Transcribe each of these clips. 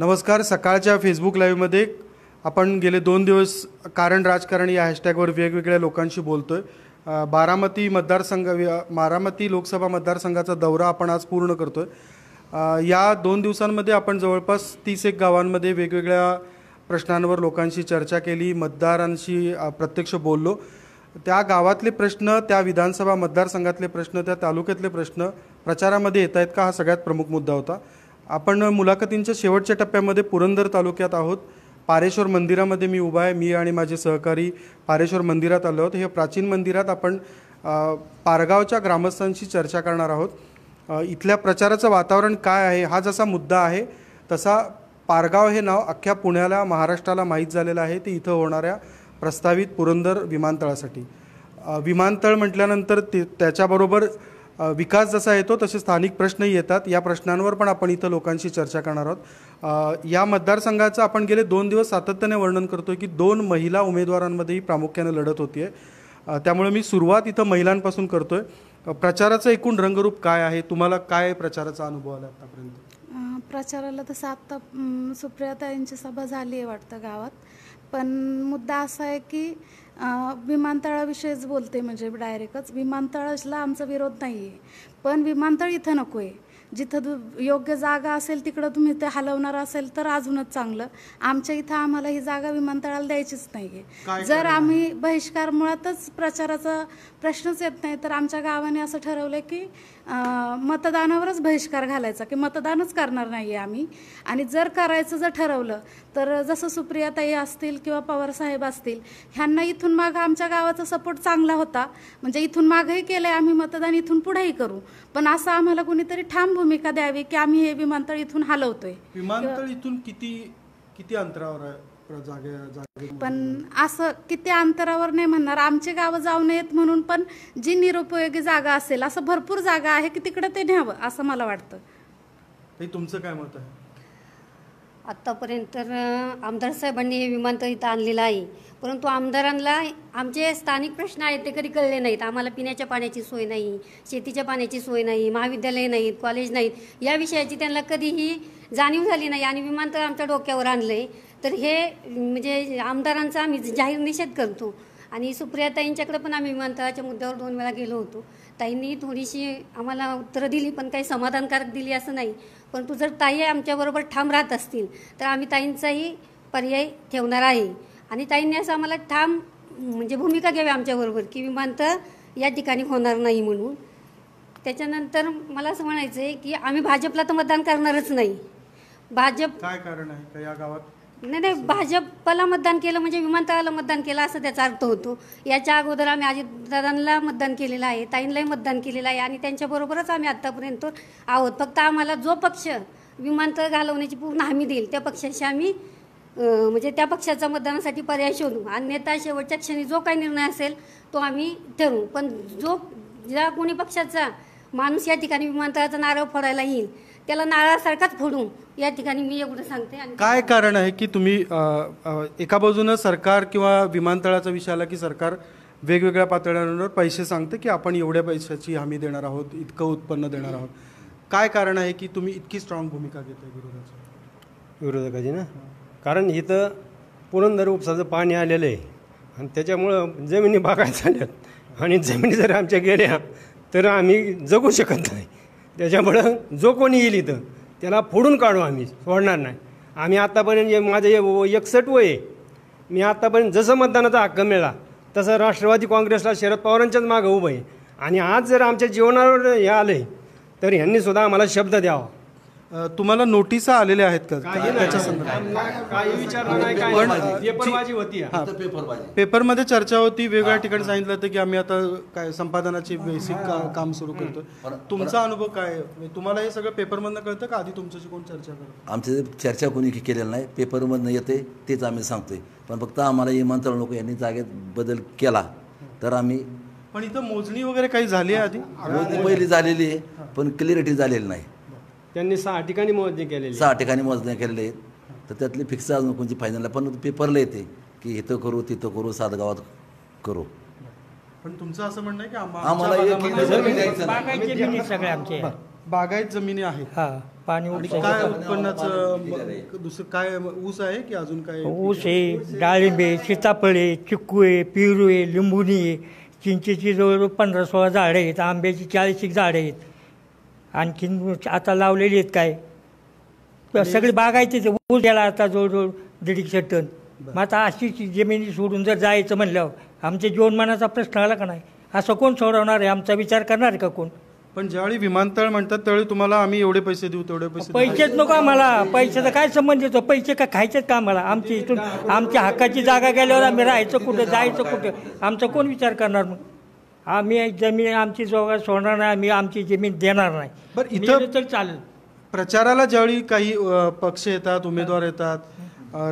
नमस्कार सकाळच्या फेसबुक लाईव्हमध्ये आपण गेले दोन दिवस कारण राजकारण या हॅशटॅगवर वेगवेगळ्या लोकांशी बोलतो आहे बारामती मतदारसंघ बारामती लोकसभा मतदारसंघाचा दौरा आपण आज पूर्ण करतो आहे या दोन दिवसांमध्ये आपण जवळपास तीस एक गावांमध्ये वेगवेगळ्या प्रश्नांवर लोकांशी चर्चा केली मतदारांशी प्रत्यक्ष बोललो. त्या गावातले प्रश्न त्या विधानसभा मतदारसंघातले प्रश्न त्या तालुक्यातले प्रश्न प्रचारामध्ये येत आहेत का हा सगळ्यात प्रमुख मुद्दा होता. आपण मुलाखतींच्या शेवटच्या टप्प्यामध्ये पुरंदर तालुक्यात आहोत. पारेश्वर मंदिरामध्ये मी उभा आहे. मी आणि माझे सहकारी पारेश्वर मंदिरात आलो आहोत. हे प्राचीन मंदिरात आपण पारगावच्या ग्रामस्थांशी चर्चा करणार आहोत. इथल्या प्रचाराचं वातावरण काय आहे? हा जसा मुद्दा आहे तसा पारगाव हे नाव अख्ख्या पुण्याला महाराष्ट्राला माहीत झालेलं आहे. ते इथं होणाऱ्या प्रस्तावित पुरंदर विमानतळासाठी. विमानतळ म्हटल्यानंतर ते त्याच्याबरोबर विकास जसा येतो तसे स्थानिक प्रश्नही येतात. या प्रश्नांवर पण आपण इथं लोकांशी चर्चा करणार आहोत. या मतदारसंघाचं आपण गेले दोन दिवस सातत्याने वर्णन करतोय की दोन महिला उमेदवारांमध्येही प्रामुख्याने लढत होती आहे त्यामुळे मी सुरुवात इथं महिलांपासून करतोय. आहे प्रचाराचं एकूण रंगरूप काय आहे? तुम्हाला काय प्रचाराचा अनुभव आला आतापर्यंत? प्रचाराला तसं आत्ता सुप्रियाता सुप्रियाताईंची सभा झाली आहे वाटतं गावात. पण मुद्दा असा आहे की विमानतळाविषयीच बोलते म्हणजे डायरेक्टच. विमानतळाला आमचा विरोध नाही आहे पण विमानतळ इथं नको आहे जिथं दु- योग्य जागा असेल तिकडं तुम्ही ते हलवणार असेल तर अजूनच चांगलं. आमच्या इथं आम्हाला ही जागा विमानतळाला द्यायचीच नाही आहे जर आम्ही बहिष्कार मुळातच प्रचाराचा प्रश्नच येत नाही तर आमच्या गावाने असं ठरवलं की मतदानावरच बहिष्कार घालायचा की मतदानच करणार नाही आहे आम्ही. आणि जर करायचं जर ठरवलं तर जसं सुप्रियाताई असतील किंवा पवारसाहेब असतील ह्यांना इथून मागं आमच्या गावाचा सपोर्ट चांगला होता. म्हणजे इथून मागंही केलं आहे आम्ही मतदान इथून पुढेही करू. पण असं आम्हाला कुणीतरी ठाम भूमिका द्यावी की आम्ही हे विमानतळ इथून हलवतोय. विमानतळ इथून किती किती अंतरावर आहे? पण असं किती अंतरावर नाही म्हणणार. आमचे गावं जाऊ नयेत म्हणून पण जी निरुपयोगी जागा असेल असं भरपूर जागा आहे की तिकडे ते न्यावं असं मला वाटतं. तुमचं काय मत आहे? आत्तापर्यंत तर आमदार साहेबांनी हे विमानतळ इथं आणलेलं आहे. परंतु आमदारांना आमचे स्थानिक प्रश्न आहेत ते कधी कळले नाहीत. आम्हाला पिण्याच्या पाण्याची सोय नाही शेतीच्या पाण्याची सोय नाही महाविद्यालय नाहीत कॉलेज नाहीत. या विषयाची त्यांना कधीही जाणीव झाली नाही आणि विमानतळ आमच्या डोक्यावर आणलं आहे तर हे म्हणजे आमदारांचा आम्ही जाहीर निषेध करतो. आणि सुप्रियाताईंच्याकडे पण आम्ही विमानतळाच्या मुद्द्यावर दोन वेळा गेलो होतो. ताईंनी थोडीशी आम्हाला उत्तरं दिली पण काही समाधानकारक दिली असं नाही. परंतु जर ताई आमच्याबरोबर ठाम राहत असतील तर आम्ही ताईंचाही पर्याय ठेवणार आहे. आणि ताईंनी असं आम्हाला ठाम म्हणजे भूमिका घ्यावी आमच्याबरोबर की विमानतळ या ठिकाणी होणार नाही म्हणून. त्याच्यानंतर मला असं म्हणायचं आहे की आम्ही भाजपला तर मतदान करणारच नाही. भाजप काय कारण आहे या गावात? नाही नाही भाजपला मतदान केलं म्हणजे विमानतळाला मतदान केलं असं त्याचा अर्थ होतो. याच्या अगोदर आम्ही अजितदादांना मतदान केलेलं आहे ताईंलाही मतदान केलेलं आहे आणि त्यांच्याबरोबरच आम्ही आत्तापर्यंत आहोत. फक्त आम्हाला जो पक्ष विमानतळ घालवण्याची पूर्ण हमी देईल त्या पक्षाशी आम्ही म्हणजे त्या पक्षाचा मतदानासाठी पर्याय शोधू. अन्यथा शेवटच्या क्षणी जो काही निर्णय असेल तो आम्ही ठरवू. पण जो ज्या कोणी पक्षाचा माणूस या ठिकाणी विमानतळाचा नारळ फोडायला येईल त्याला नारळासारखाच फोडू या ठिकाणी मी एवढं सांगते आणि काय कारण आहे की तुम्ही अ, अ, एका बाजूनं सरकार किंवा विमानतळाचा विषय आला की सरकार वेगवेगळ्या पातळ्यांवर पैसे सांगते की आपण एवढ्या पैशाची हमी देणार आहोत इतकं उत्पन्न देणार आहोत. काय कारण आहे की तुम्ही इतकी स्ट्रॉंग भूमिका घेताय विरोधाची विरोधकाची ना? कारण इथं पुरंदर उपसाचं पाणी आलेलं आहे. आणि त्याच्यामुळं जमिनी बागायत झाल्यात. आणि जमिनी जर आमच्या गेल्या तर आम्ही जगू शकत नाही. त्याच्यामुळं जो कोणी येईल इथं त्याला फोडून काढू आम्ही सोडणार नाही. आम्ही आत्तापर्यंत माझं एकसठ व- वय आहे मी आत्तापर्यंत जसं मतदानाचा हक्क मिळाला तसं राष्ट्रवादी काँग्रेसला शरद पवारांच्याच मागं उभं आहे. आणि आज जर आमच्या जीवनावर हे आलं आहे तर ह्यांनीसुद्धा आम्हाला शब्द द्यावा. तुम्हाला नोटिसा आलेल्या आहेत का? काही त्याच्या संदर्भात. काही विचारलं नाही काय पण- नाही. पेपरबाजी होती हा. पेपरमध्ये चर्चा होती वेगवेगळ्या ठिकाणी सांगितलं होतं की आम्ही आता काय संपादनाचे बेसिक काम सुरू करतोय. तुमचा अनुभव काय? म्हणजे तुम्हाला हे सगळं पेपरमधनं कळतं का? आधी तुमच्याशी कोण चर्चा करतं आमचे चर्चा कोणी केलेलं नाही. पेपरमधनं येते तेच आम्ही सांगतोय. पण फक्त आम्हाला विमानतळ लोक यांनी जागेत बदल केला तर आम्ही पण इथं मोजणी वगैरे काही झाली आहे आधी? मोजणी पहिली झालेली आहे पण क्लिअरिटी झालेली नाही. त्यांनी सहा ठिकाणी मोजणी केलेली. सहा ठिकाणी मोजण्या केलेल्या आहेत. तर त्यातली फिक्स अजून कोणती फायनल पण पेपरला येते की इथं करू तिथं करू सात गावात करू. पण तुमचं असं म्हणणं आहे की आम्हा- आम्हाला आमच्या एक भागामध्ये- जमीन द्यायचं नाही. बागायचे जमीन सगळे आमचे. बागायत जमिनी आहेत. हा पाणी आणि काय उत्पन्नाचं म- दुसरं काय ऊस आहे की अजून काय? ऊस आहे डाळिंब आहे सीताफळ आहे चिक्कू आहे पेरू आहे लिंबुणी आहे. चिंचेची जवळजवळ पंधरा सोळा झाडं आहेत आंब्याची चाळीस एक झाडं आहेत. आणखीन आता लावलेली आहेत काय? सगळी बागायचीच आहे. ऊस गेला आता जवळजवळ दीडशे टन. मग आता अशीच जमिनी सोडून जर जायचं म्हणल्यावर आमच्या जीवनमानाचा प्रश्न आला का नाही? असं कोण सोडवणार आहे? आमचा विचार करणार आहे का कोण? पण ज्यावेळी विमानतळ म्हणतात त्यावेळी तुम्हाला आम्ही एवढे पैसे देऊ तेवढे पैसे. पैसेच नको आम्हाला. पैशाचा काय संबंध येतो? पैसे का खायचेच का आम्हाला? आमची इथून आमच्या हक्काची जागा गेल्यावर आम्ही राहायचं कुठं जायचं कुठं? आमचा कोण विचार करणार मग? आम्ही जमीन आमची जोगा सोडणार नाही आम्ही आमची जमीन देणार नाही. बरं, इथं- तर चालेल. प्रचाराला ज्यावेळी काही पक्ष येतात उमेदवार येतात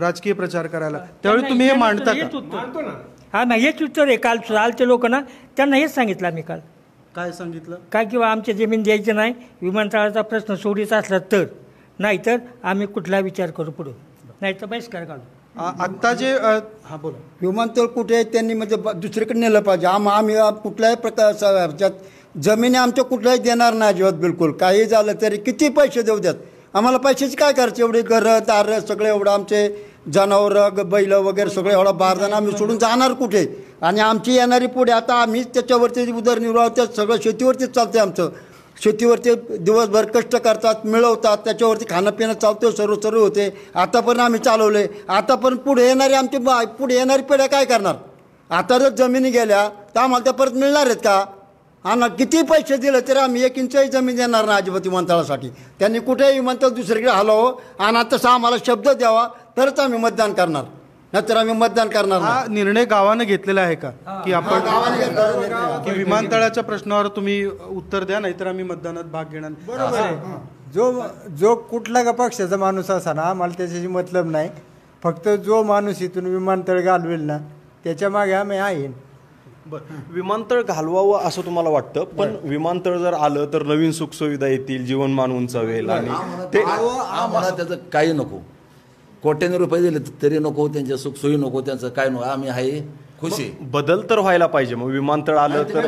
राजकीय प्रचार करायला त्यावेळी तुम्ही हे मांडता हेच का? उत्तर. हा ना हेच उत्तर आहे. काल आलते लोक ना त्यांना हेच सांगितलं आम्ही काल. काय सांगितलं? काय किंवा आमच्या जमीन द्यायची नाही विमानतळाचा प्रश्न सोडीचा असला तर. नाहीतर आम्ही कुठला विचार करू पुढे? नाहीतर बहिष्कार काढू आत्ता जे हा बोला. विमानतळ कुठे आहे त्यांनी म्हणजे दुसरीकडे नेलं पाहिजे. आम आम्ही कुठल्याही प्रकारचा ह्याच्यात जमिनी आमच्या कुठल्याही देणार नाही अजिबात बिलकुल. काही झालं तरी किती पैसे देऊ द्यात? आम्हाला पैशाची काय करायचे? एवढे घरं दारं सगळे एवढं आमचे जनावरं बैल वगैरे सगळे एवढा बारदाना आम्ही सोडून जाणार कुठे? आणि आमची येणारी पुढे आता आम्ही त्याच्यावरती उदरनिर्वाह त्या सगळं शेतीवरतीच चालते आमचं. शेतीवरती दिवसभर कष्ट करतात मिळवतात त्याच्यावरती खाणं पिणं चालतं सर्व सर्व होते आतापर्यंत आम्ही चालवले आतापर्यंत पुढे येणारी आमची पुढे येणारी पिढ्या काय करणार? आता जर जमिनी गेल्या तर आम्हाला त्या परत मिळणार आहेत का? आणि किती पैसे दिले तरी आम्ही एक इंचही जमीन देणार नाही अजिबात विमानतळासाठी. त्यांनी कुठेही विमानतळ दुसरीकडे हलवावं आणि आता आम्हाला शब्द द्यावा तरच आम्ही मतदान करणार. नाहीतर आम्ही मतदान करणार नाही. हा निर्णय गावानं घेतलेला आहे का? की आपण की विमानतळाच्या प्रश्नावर तुम्ही उत्तर द्या नाहीतर आम्ही मतदानात भाग घेणार नाही. आहे. जो जो कुठला का पक्षाचा माणूस असा ना आम्हाला त्याच्याशी मतलब नाही. फक्त जो माणूस इथून विमानतळ घालवेल ना त्याच्यामागे आम्ही आहे. बरं. विमानतळ घालवावं असं तुम्हाला वाटतं? पण विमानतळ जर आलं तर नवीन सुखसुविधा येतील जीवनमान उंचावेल आणि ते आम्हाला त्याचं काही नको. कोट्याने रुपये दिले तरी नको त्यांच्या सुखसोयी नको त्यांचं काय नको आम्ही आहे. खुशी. बदल तर व्हायला पाहिजे. मग विमानतळ आलं तर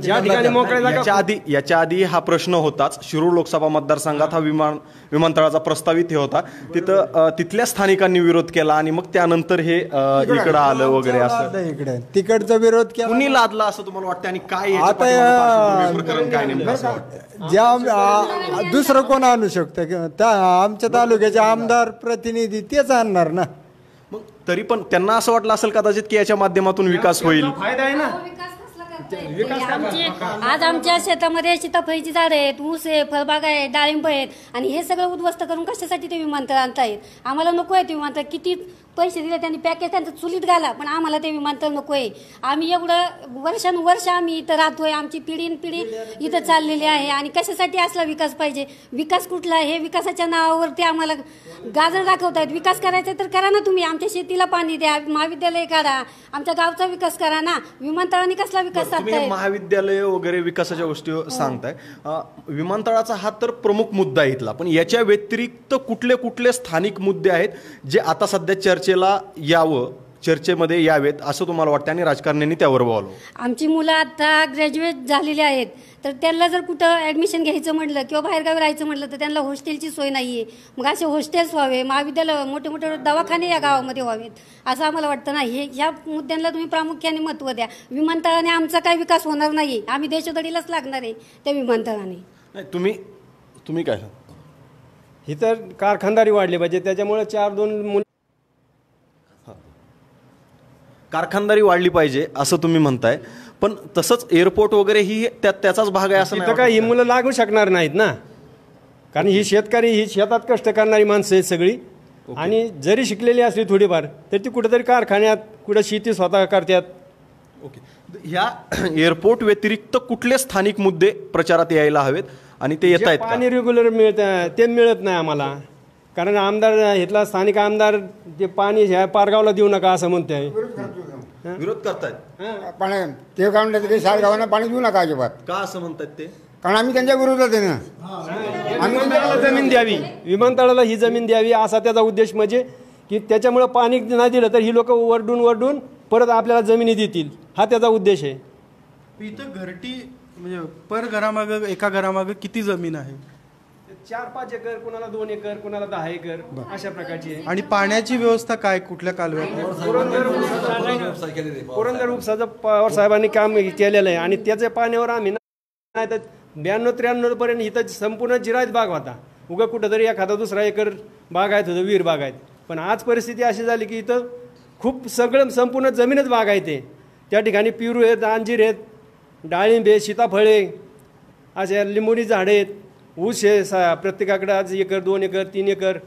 ज्या ठिकाणी मोकळ्या याच्या आधी याच्या आधी हा प्रश्न होताच. शिरूर लोकसभा मतदारसंघात हा विमान विमानतळाचा प्रस्तावित हे होता. तिथं तिथल्या स्थानिकांनी विरोध केला आणि मग त्यानंतर हे इकडं. आलं वगैरे असं. आता इकडे. तिकडचा विरोध केला. कुणी लादला असं तुम्हाला वाटतं? आणि काय आता प्रकरण काय नेमकं ज्या दुसरं कोण आणू शकतं? किंवा त्या आमच्या तालुक्याचे आमदार प्रतिनिधी तेच आणणार ना? तरी पण त्यांना असं वाटलं असेल कदाचित की याच्या माध्यमातून विकास होईल. फायदा आहे ना? आमची आज आमच्या शेतामध्ये सीताफळीची झाडं आहेत ऊस आहे फळबाग आहे डाळिंब आहेत. आणि हे सगळं उद्ध्वस्त करून कशासाठी ते विमानतळ आणतायत आम्हाला नको आहे ते विमानतळ. किती पैसे दिले त्यांनी पॅकेज त्यांचं चुलीत घाला. पण आम्हाला ते विमानतळ नको आहे आम्ही एवढं वर्षानुवर्ष आम्ही इथं राहतोय आमची पिढी न पिढी इथं चाललेली आहे. आणि कशासाठी असला विकास पाहिजे? विकास कुठला आहे? हे विकासाच्या नावावरती आम्हाला गाजर दाखवतायत. विकास करायचा तर करा ना तुम्ही. आमच्या शेतीला पाणी द्या महाविद्यालय काढा. आमच्या गावचा विकास करा ना. विमानतळाने कसला विकास हे साधतायत महाविद्यालय वगैरे विकासाच्या गोष्टी सांगताय. अ, विमानतळाचा हा तर प्रमुख मुद्दा इथला. पण याच्या व्यतिरिक्त कुठले कुठले स्थानिक मुद्दे आहेत जे आता सध्या चर्चेला यावं चर्चेमध्ये यावेत असं तुम्हाला वाटतं आणि राजकारण्यांनी त्यावर बोलावं. आमची मुलं आता ग्रॅज्युएट झालेली आहेत. तर त्यांना जर कुठं ॲडमिशन घ्यायचं म्हटलं किंवा बाहेरगावी राहायचं म्हटलं तर त्यांना हॉस्टेलची सोय नाही आहे मग असे हॉस्टेल्स व्हावे महाविद्यालय मोठे मोठे दवाखाने या गावामध्ये व्हावेत असं आम्हाला वाटतं नाही. हे ह्या मुद्द्यांना तुम्ही प्रामुख्याने महत्त्व द्या. विमानतळाने आमचा काही विकास होणार नाही. आम्ही देशोधडीलाच लागणार आहे त्या विमानतळाने. नाही तुम्ही तुम्ही काय ही तर कारखानदारी वाढली पाहिजे. त्याच्यामुळे चार दोन मुलं कारखानदारी वाढली पाहिजे असं तुम्ही म्हणताय. पण तसंच एअरपोर्ट वगैरे ही त्या- त्याचाच भाग आहे असं नाही काय ही मुलं लागू शकणार नाहीत ना. कारण ही शेतकरी ही शेतात कष्ट करणारी माणसं आहेत सगळी. आणि जरी शिकलेली असली थोडीफार तर ती कुठेतरी कारखान्यात कुठं शेती स्वतः करतात. ओके. ह्या एअरपोर्ट व्यतिरिक्त कुठले स्थानिक मुद्दे प्रचारात यायला हवेत? आणि ते येत आहेत पाणी रेग्युलर मिळत ते मिळत नाही आम्हाला. कारण आमदार इथला स्थानिक आमदार ते पाणी ह्या पारगावला देऊ नका असं म्हणतोय. विरोध करतायत. पाणी ते काय म्हणतात की सात गावांना पाणी देऊ नका अजिबात. का असं म्हणतात ते? कारण आम्ही त्यांच्या विरोधात आहे ना. विमानतळाला जमीन द्यावी. विमानतळाला ही जमीन द्यावी असा त्याचा उद्देश म्हणजे की त्याच्यामुळे पाणी नाही दिलं तर ही लोक वरडून वरडून परत आपल्याला जमिनी देतील. हा त्याचा उद्देश आहे. इथं घरटी म्हणजे पर घरामागं एका घरामागं किती जमीन आहे? चार पाच एकर कोणाला दोन एकर कोणाला दहा एकर अशा प्रकारची आहे. आणि पाण्याची व्यवस्था काय कुठल्या कालव्यात? पुरंदर उपसाचं पवार साहेबांनी काम केलेलं आहे. आणि त्याच्या पाण्यावर आम्ही नाही तर ब्याण्णव त्र्याण्णव पर्यंत इथं संपूर्ण जिरायत बाग होता. उगा कुठंतरी एखादा दुसरा एकर बागायत होतं वीर बागायत पण आज परिस्थिती अशी झाली की इथं खूप सगळं संपूर्ण जमीनच बागायत आहे त्या ठिकाणी पिरू आहेत अंजीर आहेत डाळिंब आहे सीताफळे अशा लिंबोणी झाडे आहेत. ऊस सा प्रत्येकाकडे आज एकर दोन एकर तीन एकर.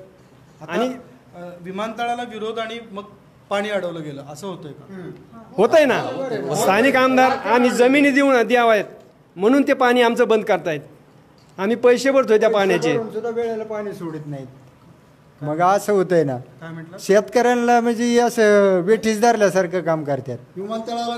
आणि विमानतळाला विरोध आणि मग पाणी अडवलं गेलं. असं होतंय का? होतंय ना. स्थानिक आमदार आम्ही जमिनी देऊन द्यावायत. म्हणून ते पाणी आमचं बंद करतायत. आम्ही पैसे भरतोय त्या पाण्याचे. सुद्धा वेळेला पाणी सोडित नाहीत. मग असं होतंय ना. शेतकऱ्यांना म्हणजे हे असं वेठीस धरल्यासारखं काम करतात. विमानतळाला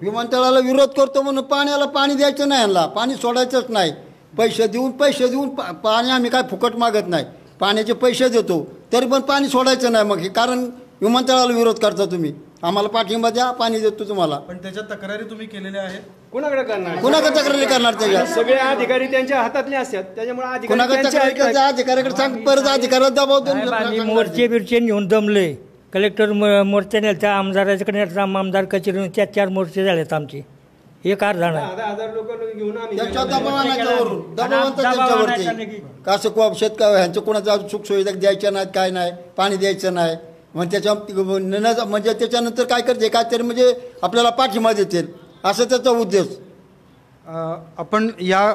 विमानतळाला विरोध करतो म्हणून पाण्याला पाणी द्यायचं नाही यांना पाणी सोडायचंच नाही. पैसे देऊन पैसे देऊन पा- पाणी आम्ही काय फुकट मागत नाही. पाण्याचे पैसे देतो तरी पण पाणी सोडायचं नाही मग. हे कारण विमानतळाला विरोध करता तुम्ही. आम्हाला पाठिंबा द्या पाणी देतो तुम्हाला. पण त्याच्या तक्रारी तुम्ही केलेल्या आहेत? कुणाकडे करणार? कुणाकडे तक्रारी करणार त्याच्यात सगळे अधिकारी त्यांच्या हातातले असतात. त्याच्यामुळे अधिकारी कुणाकडे त्यांचे तक्रारी ऐकतात. अधिकाऱ्याकडे सांग परत अधिकाऱ्याला दबाव साहेब, आम्ही देऊन मोर्चे बिरचे नेऊन दमले. कलेक्टर म- मोर्चे नेले त्या आमदाराच्याकडे राम आमदार कचेरी त्या चार मोर्चे झालेत आमचे. आणायचा त्यांच्यावरती नाही. कसं को शेतकरी ह्यांचं कोणाचा सुख सुविधा द्यायच्या नाहीत काय नाही पाणी द्यायचं नाही. मग त्याच्या न- म्हणजे त्याच्यानंतर काय करते? काय तरी म्हणजे आपल्याला पाठिंबा देतील. असं त्याचा उद्देश. आपण या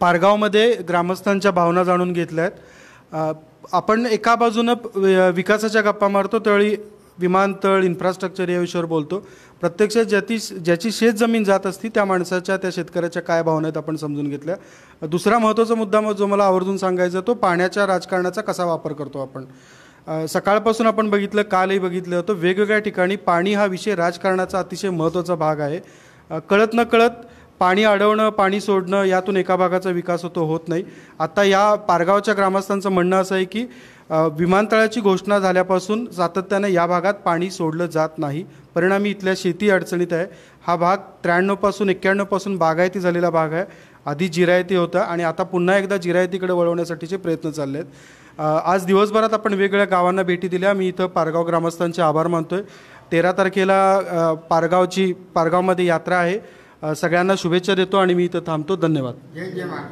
पारगावमध्ये ग्रामस्थांच्या भावना जाणून घेतल्या आहेत आपण एका बाजूनं विकासाच्या गप्पा मारतो त्यावेळी विमानतळ इन्फ्रास्ट्रक्चर या विषयावर बोलतो. प्रत्यक्षात ज्याची ज्याची शेत जमीन जात असती त्या माणसाच्या त्या शेतकऱ्याच्या काय भावना आहेत आपण समजून घेतल्या. दुसरा महत्त्वाचा मुद्दा मग जो मला आवर्जून सांगायचा तो पाण्याच्या राजकारणाचा कसा वापर करतो आपण. सकाळपासून आपण बघितलं कालही बघितलं होतं वेगवेगळ्या ठिकाणी पाणी हा विषय राजकारणाचा अतिशय महत्त्वाचा भाग आहे. कळत न कळत पाणी अडवणं पाणी सोडणं यातून एका भागाचा विकास होतो होत नाही. आता या पारगावच्या ग्रामस्थांचं म्हणणं असं आहे की विमानतळाची घोषणा झाल्यापासून सातत्यानं या भागात पाणी सोडलं जात नाही. परिणामी इथल्या शेती अडचणीत आहे. हा भाग त्र्याण्णवपासून एक्क्याण्णवपासून बागायती झालेला भाग आहे. आधी जिरायती होता आणि आता पुन्हा एकदा जिरायतीकडे वळवण्यासाठीचे प्रयत्न चालले आहेत आज दिवसभरात आपण वेगवेगळ्या गावांना भेटी दिल्या. मी इथं पारगाव ग्रामस्थांचे आभार मानतो आहे तेरा तारखेला पारगावची पारगावमध्ये यात्रा आहे. सगळ्यांना शुभेच्छा देतो आणि मी इथं थांबतो. धन्यवाद.